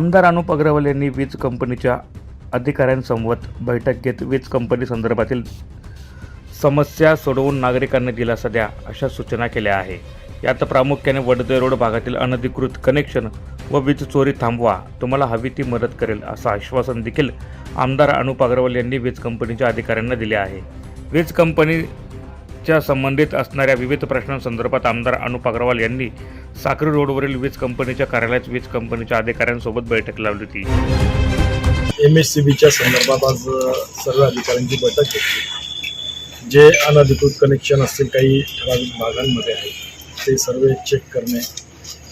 आमदार अनुप अग्रवाल यांनी वीज कंपनीच्या अधिकाऱ्यांसमवेत बैठक घेत वीज कंपनी संदर्भातील समस्या सोडवून नागरिकांना दिलासा द्या अशा सूचना केल्या आहे. यात प्रामुख्याने वडदे रोड भागातील अनधिकृत कनेक्शन व वीज चोरी थांबवा तुम्हाला हवी ती मदत करेल असं आश्वासन देखील आमदार अनुप अग्रवाल यांनी वीज कंपनीच्या अधिकाऱ्यांना दिले आहे. वीज कंपनी च्या संबंधित असणाऱ्या विविध प्रश्नांसंदर्भात आमदार अनुप अग्रवाल यांनी साक्री रोडवरील वीज कंपनीच्या कार्यालयात वीज कंपनीच्या अधिकाऱ्यांसोबत बैठक लावली होती. एम एस सी बीच्या संदर्भात आज सर्व अधिकाऱ्यांची बैठक घेतली. जे अनधिकृत कनेक्शन असतील काही ठराविक भागांमध्ये आहे ते सर्व चेक करणे.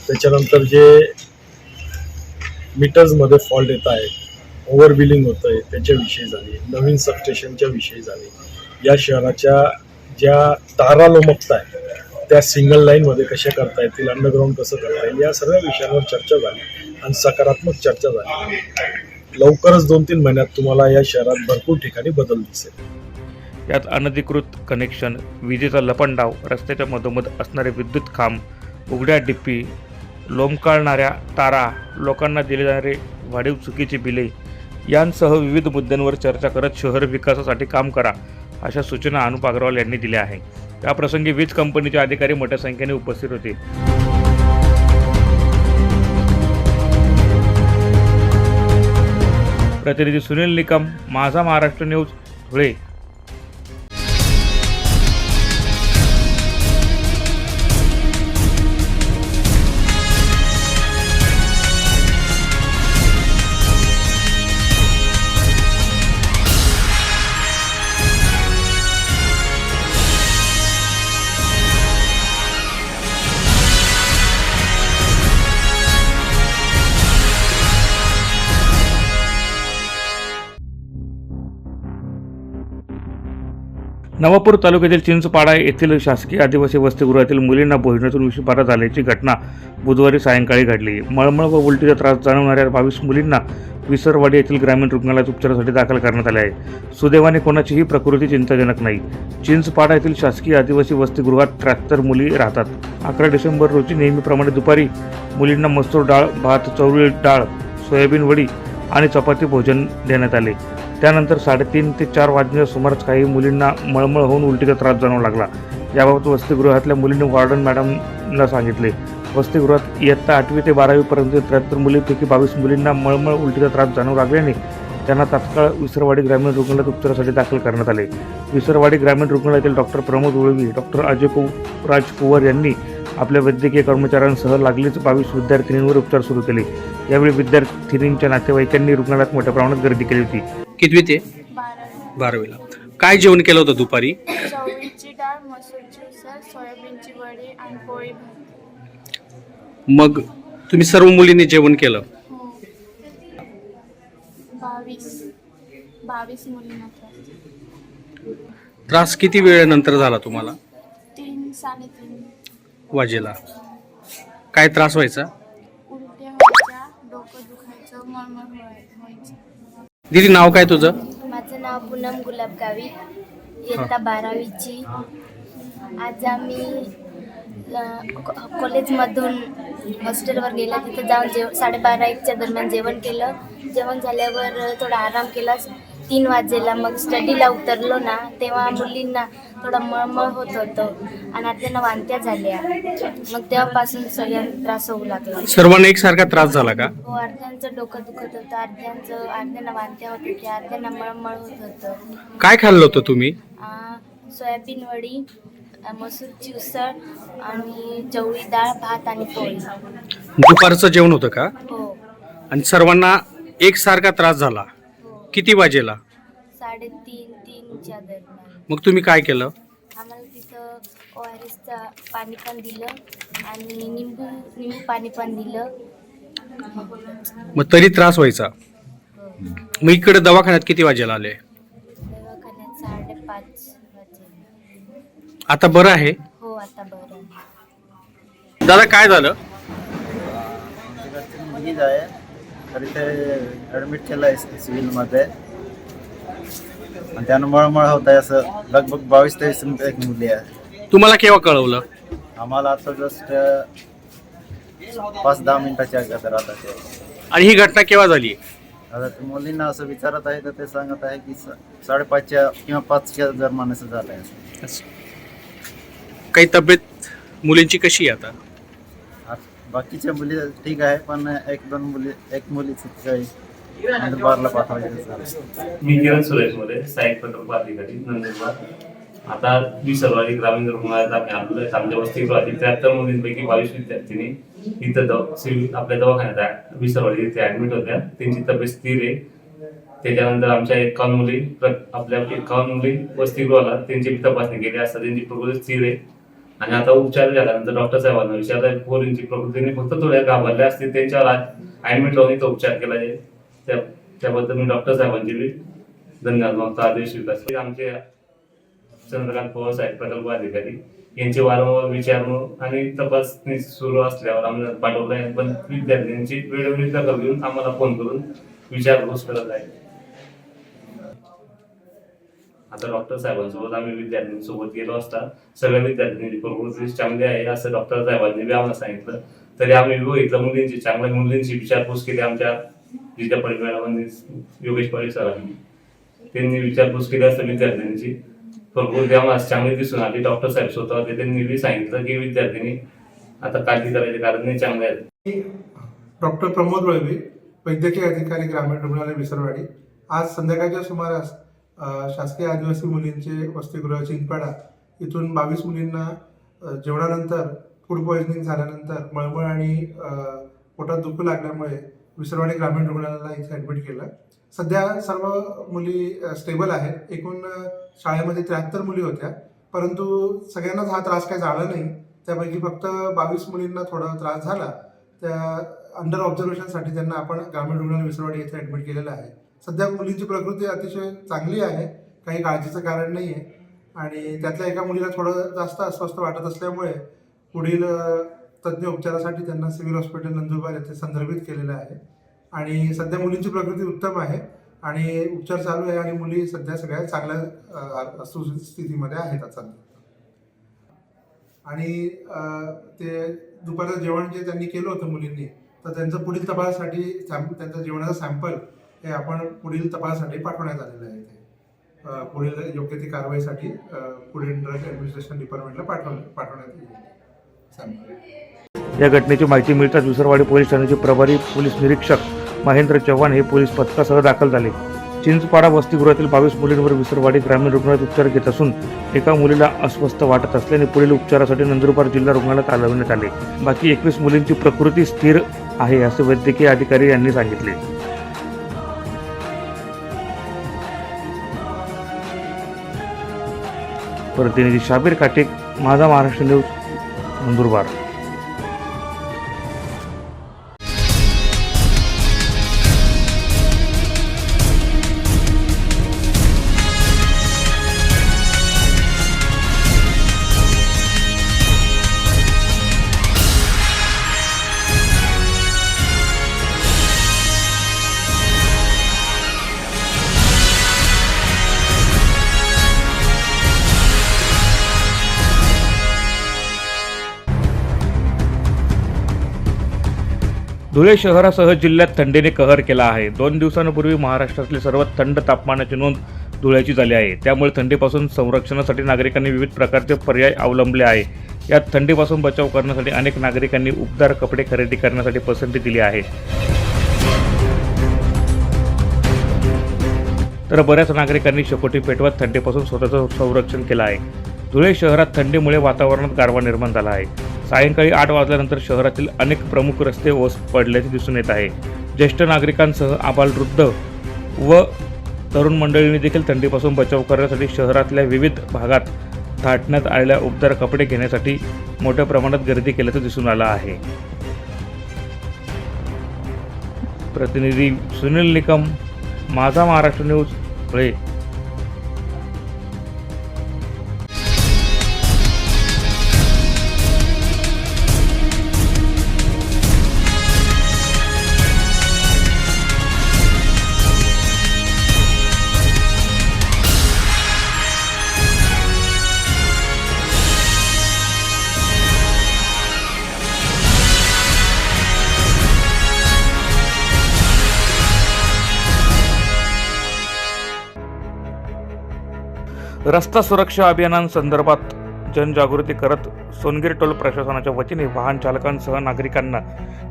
त्याच्यानंतर जे मीटर्समध्ये फॉल्ट येत आहे ओव्हर बिलिंग होतं आहे त्याच्याविषयी झाली नवीन सबस्टेशनच्या विषयी झाली. या शहराच्या ज्या तारा लोमकत त्या सिंगल लाईनमध्ये कशा करता येतील अंडरग्राऊंड कसं करता येईल या सगळ्या विषयांवर चर्चा झाली आणि सकारात्मक चर्चा झाली. लवकरच दोन तीन महिन्यात तुम्हाला या शहरात भरपूर ठिकाणी बदल दिसेल. यात अनधिकृत कनेक्शन विजेचा लपंडाव रस्त्याच्या मधोमध असणारे विद्युत खांब उघड्या डिप्पी लोंबकाळणाऱ्या तारा लोकांना दिले जाणारे वाढीव चुकीची बिले यांसह विविध मुद्द्यांवर चर्चा करत शहर विकासासाठी काम करा. अशा सूचना अनुप अग्रवाल यांनी दिल्या आहे याप्रसंगी वीज कंपनीचे अधिकारी मोठ्या संख्येने उपस्थित होते. प्रतिनिधी सुनील निकम माझा महाराष्ट्र न्यूज धुळे. नवापूर तालुक्यातील चिंचपाडा येथील शासकीय आदिवासी वसतिगृहातील मुलींना भोजनातून विषबाधा झाल्याची घटना बुधवारी सायंकाळी घडली. मळमळ व उलटीचा त्रास जाणवणाऱ्या बावीस मुलींना विसरवाडी येथील ग्रामीण रुग्णालयात उपचारासाठी दाखल करण्यात आले आहे. सुदैवाने कोणाचीही प्रकृती चिंताजनक नाही. चिंचपाडा येथील शासकीय आदिवासी वसतिगृहात त्र्याहत्तर मुली राहतात. अकरा डिसेंबर रोजी नेहमीप्रमाणे दुपारी मुलींना मसूर डाळ भात चवळी डाळ सोयाबीन वडी आणि चपाती भोजन देण्यात आले. त्यानंतर साडेतीन ते चार वाजण्याच्या सुमारास काही मुलींना मळमळ होऊन उलटीचा त्रास जाणवू लागला. याबाबत वसतिगृहातल्या मुलींनी वॉर्डन मॅडमला सांगितले. वसतिगृहात इयत्ता आठवी ते बारावीपर्यंत त्र्याहत्तर मुलींपैकी बावीस मुलींना मळमळ उलटीचा त्रास जाणवू लागल्याने त्यांना तात्काळ विसरवाडी ग्रामीण रुग्णालयात उपचारासाठी दाखल करण्यात आले. विसरवाडी ग्रामीण रुग्णालयातील doctor Pramod Ulavi doctor Ajay Kuraj यांनी आपल्या वैद्यकीय कर्मचाऱ्यांसह लागलीच बावीस विद्यार्थिनींवर उपचार सुरू केले. यावेळी विद्यार्थिनींच्या नातेवाईकांनी रुग्णालयात मोठ्या प्रमाणात गर्दी केली होती. कितवी ते? बारावी बारावीला. काय जेवण केलं होतं दुपारी? चवळीची डाळ मसूरची उसळ सोयाबीनची वडी आणि पोळी भात. मग तुम्ही सर्व मुलींनी जेवण केलं? हो. बावीस. बावीस मुलींना त्रास. त्रास किती वेळेनंतर झाला तुम्हाला? तीन साडेतीन वाजेला. काय त्रास व्हायचा? उलट्या व्हायच्या डोकं दुखायचं मळमळ व्हाय- व्हायची. दीदी नाव काय तुझं? माझं नाव पूनम गुलाबगावी इयत्ता बारावीची. आज आम्ही अ, को- कॉलेजमधून हॉस्टेलवर गेलं. तिथं जाऊन जेव साडेबारा एकच्या दरम्यान जेवण केलं. जेवण झाल्यावर थोडा आराम केला तीन वाजेला मग स्टडीला उतरलो ना तेव्हा मुलींना थोडं मळमळ होत होतं आणि त्यांना वांत्या झाल्या. मग तेव्हापासून सगळ्यांना त्रास होऊ लागला. सर्वांना एकसारखा त्रास झाला का? हो अर्ध्यांचं डोकं दुखत होतं अर्ध्यांचं अर्ध्यांना वांत्या होत होत्या अर्ध्यांना मळमळ होत होतं. काय खाल्लं होतं तुम्ही? आ, सोयाबीन वडी आ, मसूरची उसळ आणि चवळी डाळ भात आणि पोळी. दुपारचं जेवण होतं का? हो. आणि सर्वांना एकसारखा त्रास झाला. किती वाजेला? साडेतीन तीनच्या दरम्यान. मग तुम्ही काय केलं? आम्हाला तिथं ओ आर एसचं पाणी पण दिलं आणि निंबू निंबू पाणी पण दिलं. मग तरी त्रास व्हायचा. हो. मग इकडे दवाखान्यात किती वाजेला आले? दवाखान्यात साडेपाच वाजे. आता बरं आहे? हो आता बरं दादा काय झालं? आहे. तर इथे ॲडमिट केलं आहे सिव्हिलमध्ये आणि त्यानं मळमळ होत आहे असं लगभग बावीस तेवीस एक मुली आहे. तुम्हाला केव्हा कळवलं? आम्हाला आता जस्ट पाच दहा मिनिटाच्या अगोदर आता ते. आणि ही घटना केव्हा झाली? आता ते मुलींना असं विचारत आहे तर ते सांगत आहे की सा- साडेपाचच्या किंवा पाचच्या दरम्यान असं झालं आहे काही तब्येत मुलींची कशी आहे आता? बाकीच्या मुली ठीक आहे पण एक दोन मुली एक मुली काही नंदुरबारला पाठवायचं मी किरण सुरेशमध्ये सहाय्यक प्रकल्प अधिकारी नंदुरबार. आता विसरवाडी ग्रामीण रुग्णालयात आम्ही आलेलो आहे आमच्या वसतिगृहातील त्र्याहत्तर मुलींपैकी बावीस विद्यार्थिनी इथं दव सिव्हिल आपल्या दवाखान्यात आहे. सर्वाधिक इथे ऍडमिट होत्या. त्यांची तब्येत स्थिर आहे. त्याच्यानंतर आमच्या एकावन्न मुली प्र- आपल्या एकावन्न मुली वसतिगृहाला त्यांची तपासणी केली असता त्यांची प्रकृती स्थिर आहे. आणि आता उपचार झाल्यानंतर डॉक्टर साहेबांना विचारलं पोरींची प्रकृतीने फक्त थोड्या घाबरल्या असतील त्यांच्यावर आज ऍडमिट लावून इथं उपचार केला जाईल त्या त्याबद्दल मी डॉक्टर साहेबांचे बी धन्यवाद मागतो आदेश विकास आमचे चंद्रकांत पवार साहेब प्रकल्प अधिकारी यांचे वारंवार विचारणं आणि तपासणी सुरू असल्यावर आम्हाला पाठवलं आहे पण विद्यार्थ्यांची वेळोवेळी दखल घेऊन आम्हाला फोन करून विचारपूस करत आहे. आता डॉक्टर साहेबांसोबत आम्ही विद्यार्थ्यांसोबत गेलो असता सगळ्या विद्यार्थ्यांची प्रकृती चांगली आहे असं डॉक्टर साहेबांनी बी आम्हाला सांगितलं. तरी आम्ही बघितलं मुलींची चांगल्या मुलींची विचारपूस केली आमच्या जिल्हा परिवारामध्ये योगेश परिसरांनी सरांनी. त्यांनी विचारपूस केली असता विद्यार्थ्यांची प्रकृती आम्हाला चांगली दिसून आली. डॉक्टर साहेब स्वतः होते त्यांनी बी सांगितलं की विद्यार्थ्यांनी आता काळजी करायचे कारण नाही चांगले आहेत. डॉक्टर प्रमोद वळवे वैद्यकीय अधिकारी ग्रामीण रुग्णालय विसरवाडी. आज संध्याकाळच्या सुमारास शासकीय आदिवासी मुलींचे वसतिगृह चिंचपाडा इथून बावीस मुलींना जेवणानंतर फूड पॉइझनिंग झाल्यानंतर मळमळ आणि पोटात दुखू लागल्यामुळे विसरवाडी ग्रामीण रुग्णालयाला इथे ॲडमिट केलं. सध्या सर्व मुली स्टेबल आहेत. एकूण शाळेमध्ये त्र्याहत्तर मुली होत्या. परंतु सगळ्यांनाच हा त्रास काही झाला नाही. त्यापैकी फक्त बावीस मुलींना थोडा त्रास झाला. त्या अंडर ऑब्झर्वेशनसाठी त्यांना आपण ग्रामीण रुग्णालय विसरवाडी येथे ॲडमिट केलेलं आहे. सध्या मुलींची प्रकृती अतिशय चांगली आहे काही काळजीचं कारण नाही आहे आणि त्यातल्या एका मुलीला थोडं जास्त अस्वस्थ वाटत असल्यामुळे पुढील तज्ज्ञ उपचारासाठी त्यांना सिव्हिल हॉस्पिटल नंदुरबार येथे संदर्भित केलेलं आहे. आणि सध्या मुलींची प्रकृती उत्तम आहे आणि उपचार चालू आहे आणि मुली सध्या सगळ्या चांगल्या सुस्थितीमध्ये आहेत आता आणि ते दुपारचं जेवण जे त्यांनी केलं होतं मुलींनी तर त्यांचं पुढील तपासासाठी सॅम्प त्यांचं जेवणाचं सॅम्पल हे आपण पुढील तपासासाठी पाठवण्यात आलेलं आहे ते पुढील योग्य ती कारवाईसाठी पुढील ड्रग ॲडमिनिस्ट्रेशन डिपार्टमेंटला पाठवलं पाठवण्यात येईल. या घटनेची माहिती मिळताच विसरवाडी पोलीस ठाण्याचे प्रभारी पोलीस निरीक्षक महेंद्र चव्हाण हे पोलीस पथकासह दाखल झाले. चिंचपाडा वसतिगृहातील बावीस मुलींवर विसरवाडी ग्रामीण रुग्णालयात उपचार घेत असून एका मुलीला अस्वस्थ वाटत असल्याने पुढील उपचारासाठी नंदुरबार जिल्हा रुग्णालयात हलवण्यात आले. बाकी एकवीस मुलींची प्रकृती स्थिर आहे असे वैद्यकीय अधिकारी यांनी सांगितले. प्रतिनिधी शाबीर काटेक माझा महाराष्ट्र न्यूज नंदुरबार. धुळे शहरासह जिल्ह्यात थंडीने कहर केला आहे. दोन दिवसांपूर्वी महाराष्ट्रातली सर्वात थंड तापमानाची नोंद धुळ्याची झाली आहे. त्यामुळे थंडीपासून संरक्षणासाठी नागरिकांनी विविध प्रकारचे पर्याय अवलंबले आहे. यात थंडीपासून बचाव करण्यासाठी अनेक नागरिकांनी उबदार कपडे खरेदी करण्यासाठी पसंती दिली आहे. तर बऱ्याच नागरिकांनी शकोटी पेटवत थंडीपासून स्वतःचं संरक्षण केलं आहे. धुळे शहरात थंडीमुळे वातावरणात गारवा निर्माण झाला आहे. सायंकाळी आठ वाजल्यानंतर शहरातील अनेक प्रमुख रस्ते ओस पडल्याचे दिसून येत आहे. ज्येष्ठ नागरिकांसह आबालवृद्ध व तरुण मंडळींनी देखील थंडीपासून बचाव करण्यासाठी शहरातल्या विविध भागात थाटण्यात आलेल्या उबदार कपडे घेण्यासाठी मोठ्या प्रमाणात गर्दी केल्याचं दिसून आलं आहे. प्रतिनिधी सुनील निकम माझा महाराष्ट्र न्यूज धुळे. रस्ता सुरक्षा अभियानांसंदर्भात जनजागृती करत सोनगिर टोल प्रशासनाच्या वतीने वाहन चालकांसह नागरिकांना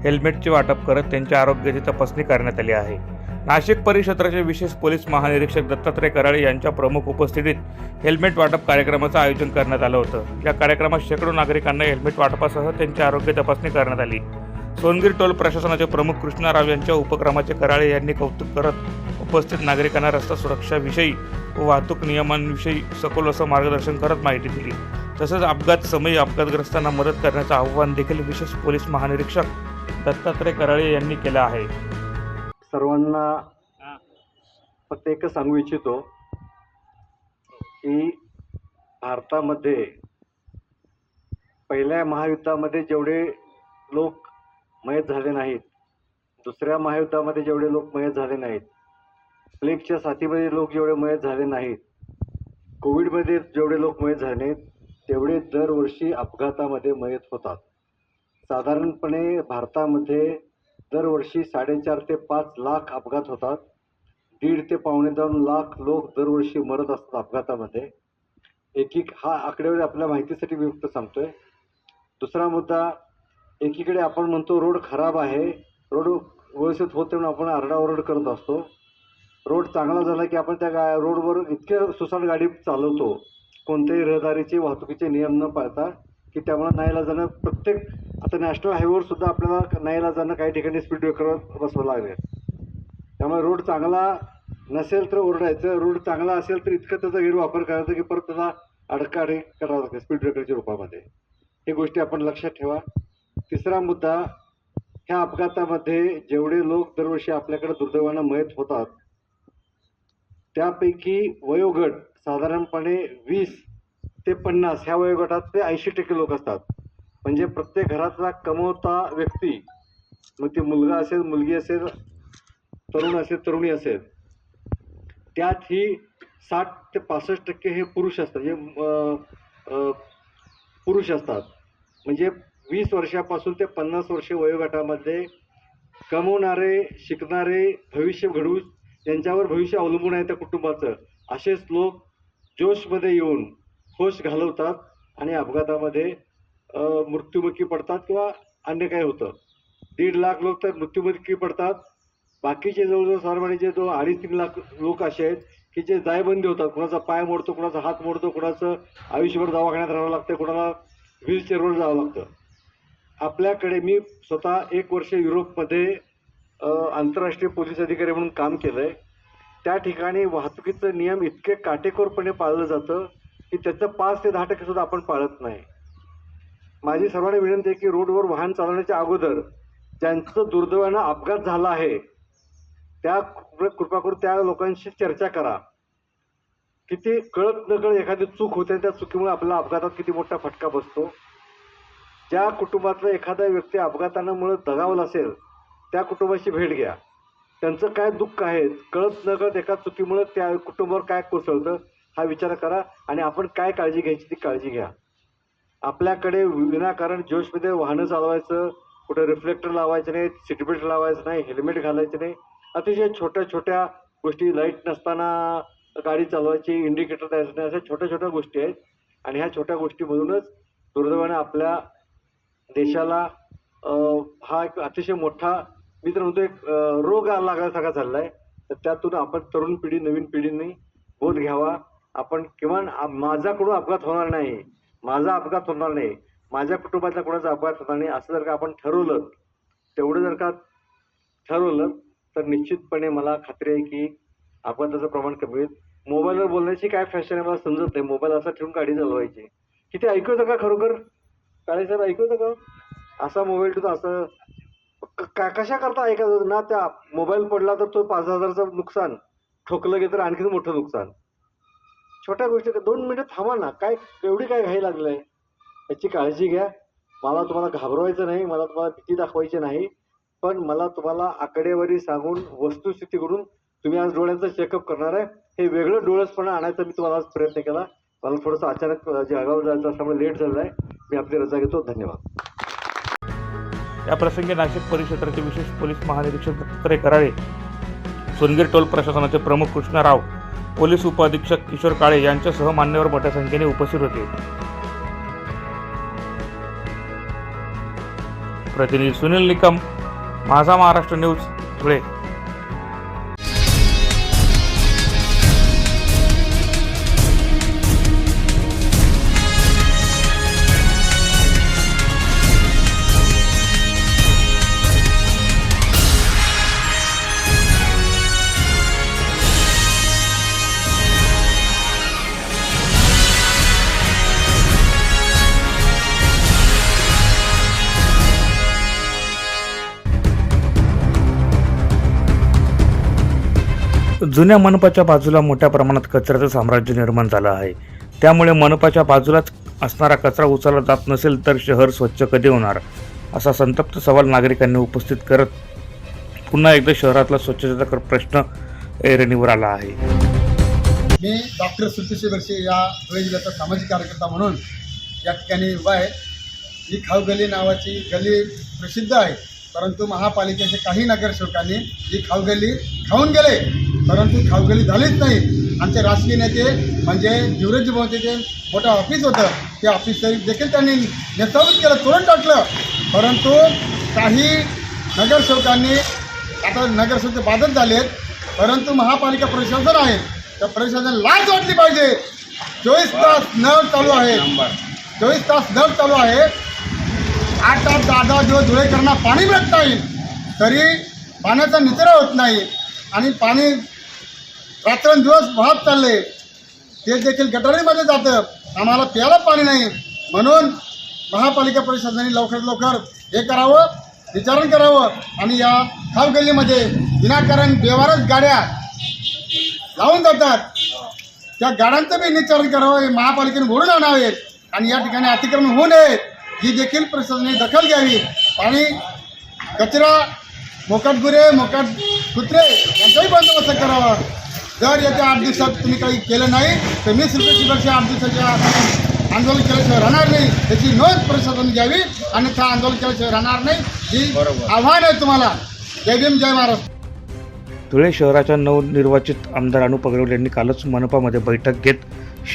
हेल्मेटचे वाटप करत त्यांच्या आरोग्याची तपासणी करण्यात आली आहे. नाशिक परिक्षेत्राचे विशेष पोलीस महानिरीक्षक दत्तात्रय कराळे यांच्या प्रमुख उपस्थितीत हेल्मेट वाटप कार्यक्रमाचं आयोजन करण्यात आलं होतं. या कार्यक्रमात शेकडो नागरिकांना हेल्मेट वाटपासह त्यांची आरोग्य तपासणी करण्यात आली. सोनगिर टोल प्रशासनाचे प्रमुख कृष्णाराव यांच्या उपक्रमाचे कराळे यांनी कौतुक करत उपस्थित नागरिकांना रस्ता सुरक्षाविषयी व वाहतूक नियमांविषयी सखोल असं मार्गदर्शन करत माहिती दिली. तसंच अपघात समयी अपघातग्रस्तांना मदत करण्याचं आव्हान देखील विशेष पोलीस महानिरीक्षक दत्तात्रय कराळे यांनी केलं आहे. सर्वांना फक्त एकच सांगू इच्छितो की भारतामध्ये पहिल्या महायुद्धामध्ये जेवढे लोक मयत झाले नाहीत दुसऱ्या महायुद्धामध्ये जेवढे लोक मयत झाले नाहीत प्लेगच्या साथीमध्ये लोक जेवढे मयत झाले नाहीत कोविडमध्ये जेवढे लोक मयत झाले तेवढे दरवर्षी अपघातामध्ये मयत होतात. साधारणपणे भारतामध्ये दरवर्षी साडेचार ते पाच लाख अपघात होतात. दीड ते पावणे दोन लाख लोक दरवर्षी मरत असतात अपघातामध्ये. एकीक हा आकडेवारी आपल्या माहितीसाठी मी फक्त सांगतोय. दुसरा मुद्दा एकीकडे आपण म्हणतो रोड खराब आहे रोड व्यवस्थित होत म्हणून आपण आरडाओरड करत असतो. रोड चांगला झाला की आपण त्या गा रोडवर इतके सुसाट गाडी चालवतो कोणत्याही रहदारीचे वाहतुकीचे नियम न पाळता की त्यामुळे नाहीला जाणं प्रत्येक आता नॅशनल हायवेवर सुद्धा आपल्याला नाहीला जाणं काही ठिकाणी स्पीड ब्रेकरवर बसवं लागले. त्यामुळे रोड चांगला नसेल तर ओरडायचं रोड चांगला असेल तर इतकं त्याचा गैरवापर करायचा की परत त्याला अडकाडी करावं लागते स्पीड ब्रेकरच्या रूपामध्ये. हे गोष्टी आपण लक्षात ठेवा. तिसरा मुद्दा ह्या अपघातामध्ये जेवढे लोक दरवर्षी आपल्याकडे दुर्दैवानं मयत होतात त्यापैकी वयोगट साधारणपणे वीस ते पन्नास ह्या वयोगटात ते ऐंशी टक्के लोक असतात. म्हणजे प्रत्येक घरातला कमवता व्यक्ती मग ती मुलगा असेल मुलगी असेल तरुण असेल तरुणी असेल त्यात ही साठ ते पासष्ट टक्के हे पुरुष असतात. हे पुरुष असतात. म्हणजे वीस वर्षापासून ते पन्नास वर्ष वयोगटामध्ये कमवणारे शिकणारे भविष्य घडवू त्यांच्यावर भविष्य अवलंबून आहे त्या कुटुंबाचं. असेच लोक जोशमध्ये येऊन होश घालवतात आणि अपघातामध्ये मृत्युमुखी पडतात किंवा अन्य काही होतं. दीड लाख लोक तर मृत्युमुखी पडतात. बाकीचे जवळजवळ सर्वांचे जे जो अडीच तीन लाख लोक असे आहेत की जे जायबंदी होतात. कुणाचा पाय मोडतो कुणाचा हात मोडतो कुणाचं आयुष्यभर दवाखान्यात राहावं लागतं कुणाला व्हीलचेअरवर जावं लागतं. आपल्याकडे मी स्वतः एक वर्ष युरोपमध्ये आंतरराष्ट्रीय पोलीस अधिकारी म्हणून काम केलं आहे त्या ठिकाणी वाहतुकीचं नियम इतके काटेकोरपणे पाळलं जातं की त्याचं पाच ते दहा टक्के सुद्धा आपण पाळत नाही. माझी सर्वांना विनंती आहे की रोडवर वाहन चालवण्याच्या अगोदर ज्यांचं दुर्दैवानं अपघात झाला आहे त्या कृपा करून त्या लोकांशी चर्चा करा. किती कळत नकळत एखादी चूक होते त्या चुकीमुळे आपल्याला अपघातात किती मोठा फटका बसतो. ज्या कुटुंबातला एखादा व्यक्ती अपघातामुळे दगावला असेल त्या कुटुंबाशी भेट घ्या. त्यांचं काय दुःख आहे कळत नकळत एका चुकीमुळे त्या कुटुंबावर काय कोसळतं हा विचार करा आणि आपण काय काळजी घ्यायची ती काळजी घ्या. आपल्याकडे विनाकारण जोशमध्ये वाहनं चालवायचं कुठे रिफ्लेक्टर लावायचं नाही सीटबेल्ट लावायचं नाही हेल्मेट घालायचं नाही. अतिशय छोट्या छोट्या गोष्टी लाइट नसताना गाडी चालवायची इंडिकेटर द्यायचं नाही अशा छोट्या छोट्या गोष्टी आहेत. आणि ह्या छोट्या गोष्टीमधूनच दुर्दैवाने आपल्या देशाला हा एक अतिशय मोठा मी तर म्हणतो एक रोग लागल्यासारखा सगळा आहे तर त्यातून आपण तरुण पिढी नवीन पिढीने बोध घ्यावा. आपण किमान आ- माझ्याकडून अपघात होणार नाही. माझा अपघात होणार नाही. माझ्या कुटुंबातल्या कोणाचा अपघात होणार नाही असं जर का आपण ठरवलं तेवढं जर का ठरवलं तर निश्चितपणे मला खात्री आहे की अपघाताचं प्रमाण कमी होईल. मोबाईलवर बोलण्याची काय फॅशन आहे मला समजत नाही. मोबाईल असा ठेवून गाडी चालवायची. किती ऐकू येतं का खरोखर? काळे साहेब ऐकू येतं का? असा मोबाईल ठेवतो असं क- का कशा करता ऐका ना त्या मोबाईल पडला तर तो पाच हजारचं नुकसान ठोकलं गेलं तर आणखीन मोठं नुकसान. छोट्या गोष्टी दोन मिनिटं थांबा ना काय एवढी काय घाई लागलं आहे? याची काळजी घ्या. मला तुम्हाला घाबरवायचं नाही मला तुम्हाला भीती दाखवायची नाही. पण मला तुम्हाला आकडेवारी सांगून वस्तुस्थिती करून तुम्ही आज डोळ्यांचं चेकअप करणार आहे. हे वेगळं डोळसपणा आणायचा मी तुम्हाला आज प्रयत्न केला. मला थोडंसं अचानक अं, जळगाव जायचं असल्यामुळे लेट झालं आहे. मी आपली रजा घेतो. धन्यवाद. या प्रसंगी नाशिक परिक्षेत्राचे विशेष पोलीस महानिरीक्षक दत्तात्रय कराळे सोनगीर टोल प्रशासनाचे प्रमुख कृष्णराव पोलीस उपअधीक्षक किशोर काळे यांच्यासह मान्यवर मोठ्या संख्येने उपस्थित होते. प्रतिनिधी सुनील निकम माझा महाराष्ट्र न्यूज धुळे. जुन्या मनपाच्या बाजूला मोठ्या प्रमाणात कचऱ्याचं साम्राज्य निर्माण झालं आहे. त्यामुळे मनपाच्या बाजूलाच असणारा कचरा उचलला जात नसेल तर शहर स्वच्छ कधी होणार? असा संतप्त सवाल नागरिकांनी उपस्थित करत पुन्हा एकदा शहरातला स्वच्छतेचा प्रश्न ऐरणीवर आला आहे. मी डॉक्टर सुट्टीशी बर्शी या धुळे जिल्ह्याचा सामाजिक कार्यकर्ता म्हणून या ठिकाणी उभा आहे. ही खाऊगली नावाची गली प्रसिद्ध आहे. परंतु महापालिकेचे काही नगरसेवकांनी ही खाऊगली खाऊन गेले. परंतु खाऊगली झालीच नाही. आमचे राजकीय नेते म्हणजे युवराजी भवनचे मोठं ऑफिस होतं ते ऑफिस तरी देखील त्यांनी नेतृत्व केलं तोडून टाकलं. परंतु काही नगरसेवकांनी आता नगरसेवक बाधित झालेत परंतु महापालिका प्रशासन आहे. त्या प्रशासन लाज वाटली पाहिजे. चोवीस तास नळ चालू आहे. चोवीस तास नळ चालू आहे. आठ तास दहा दहा दिवस धुळेकरांना पाणी मिळत नाही. तरी पाण्याचा निचरा होत नाही. आणि पाणी रात्रंदिवस वाहत चालले. ते देखील गटारीमध्ये जातं. आम्हाला प्यायला पाणी नाही. म्हणून महापालिका प्रशासनाने लवकरात लवकर हे करावं विचारण करावं आणि या खाव गल्लीमध्ये विनाकारण बेवारच गाड्या लावून जातात. त्या गाड्यांचं बी निचारण करावं हे महापालिकेने भरून आणावे आणि या ठिकाणी अतिक्रमण होऊ नये ही देखील प्रशासनाने दखल घ्यावी. आणि कचरा मोकाट गुरे मोकाट कुत्रे यांचाही बंदोबस्त करावा. जर येत्या आठ दिवसात तुम्ही काही केलं नाही तर वीस रुपयाची वर्षी आठ दिवसाच्या आंदोलन केल्याशिवाय राहणार नाही त्याची नोंद प्रशासन घ्यावी आणि त्या आंदोलन केल्याशिवाय राहणार नाही ही आव्हान आहे तुम्हाला. जय भीम जय महाराष्ट्र. धुळे शहराच्या नवनिर्वाचित आमदार अनु पगडवले यांनी कालच मनपामध्ये बैठक घेत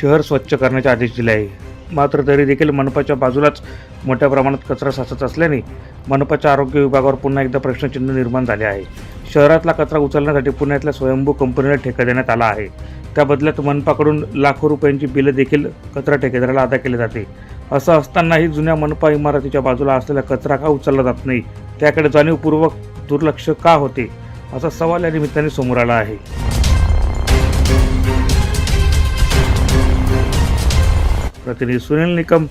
शहर स्वच्छ करण्याचे आदेश दिले आहे. मात्र तरी देखील मनपाच्या बाजूलाच मोठ्या प्रमाणात कचरा साचत असल्याने मनपाच्या आरोग्य विभागावर पुन्हा एकदा प्रश्नचिन्ह निर्माण झाले आहे. शहरातला कचरा उचलण्यासाठी पुण्यातल्या स्वयंभू कंपनीला ठेका देण्यात आला आहे. त्या बदल्यात मनपाकडून लाखो रुपयांची बिलं देखील कचरा ठेकेदाराला अदा केली जाते. असं असतानाही जुन्या मनपा इमारतीच्या बाजूला असलेला कचरा का उचलला जात नाही? त्याकडे जाणीवपूर्वक दुर्लक्ष का होते? असा सवाल या निमित्ताने समोर आला आहे. प्रतिनिधी सुनील निकम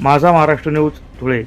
माझा महाराष्ट्र न्यूज धुळे.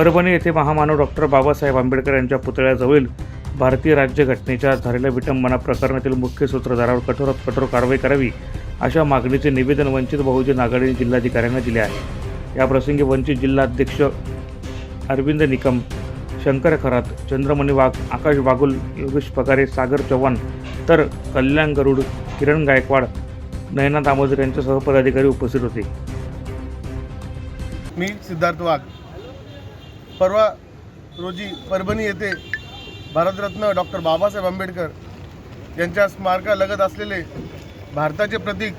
परभणी येथे महामानव डॉक्टर बाबासाहेब आंबेडकर यांच्या पुतळ्याजवळील भारतीय राज्यघटनेच्या झालेल्या विटंबना प्रकरणातील मुख्य सूत्रधारावर कठोरात कठोर कारवाई करावी अशा मागणीचे निवेदन वंचित बहुजन आघाडीने जिल्हाधिकाऱ्यांना दिले आहे. याप्रसंगी वंचित जिल्हाध्यक्ष अरविंद निकम शंकर खरात चंद्रमणी वाघ आकाश बागुल योगेश पगारे सागर चव्हाण तर कल्याण गरुड किरण गायकवाड नयना दामोदर यांच्यासह पदाधिकारी उपस्थित होते. मी सिद्धार्थ वाघ. परवा रोजी परभणी येथे भारतरत्न डॉक्टर बाबासाहेब आंबेडकर यांच्या स्मारकालगत असलेले भारताचे प्रतीक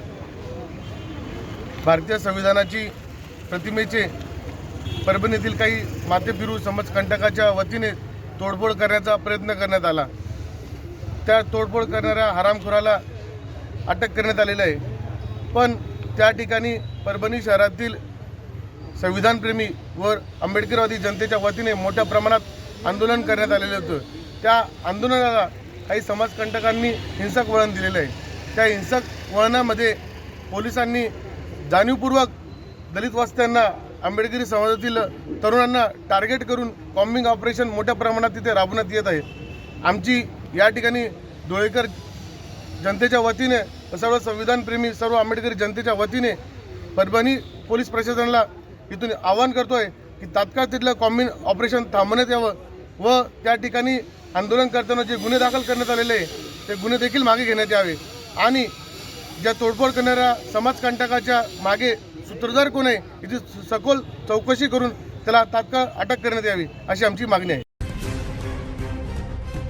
भारतीय संविधानाची प्रतिमेचे परभणीतील काही मातेपिरू समाजकंटकाच्या वतीने तोडफोड करण्याचा प्रयत्न करण्यात आला. त्या तोडफोड करणाऱ्या हरामखोराला अटक करण्यात आलेलं आहे. पण त्या ठिकाणी परभणी शहरातील संविधानप्रेमी व आंबेडकरवादी जनतेच्या वतीने मोठ्या प्रमाणात आंदोलन करण्यात आलेलं होतं. त्या आंदोलनाला काही समाजकंटकांनी हिंसक वळण दिलेलं आहे. त्या हिंसक वळणामध्ये पोलिसांनी जाणीवपूर्वक दलित वस्त्यांना आंबेडकरी समाजातील तरुणांना टार्गेट करून कॉम्बिंग ऑपरेशन मोठ्या प्रमाणात तिथे राबवण्यात येत आहे. आमची या ठिकाणी डोळेकर जनतेच्या वतीने सर्व संविधानप्रेमी सर्व आंबेडकरी जनतेच्या वतीने परभणी पोलीस प्रशासनाला इथून आवाहन करतोय की तात्काळ तिथलं कॉम्बिन ऑपरेशन थांबवण्यात यावं व त्या ठिकाणी आंदोलन करताना जे गुन्हे दाखल करण्यात आलेले आहे ते गुन्हे देखील मागे घेण्यात यावे. आणि ज्या तोडफोड करणाऱ्या समाजकंटकाच्या मागे सूत्रधार कोण आहे याची सखोल चौकशी करून त्याला तात्काळ अटक करण्यात यावी अशी आमची मागणी आहे.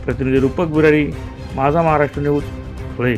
प्रतिनिधी रूपक बुरारी माझा महाराष्ट्र न्यूज धुळे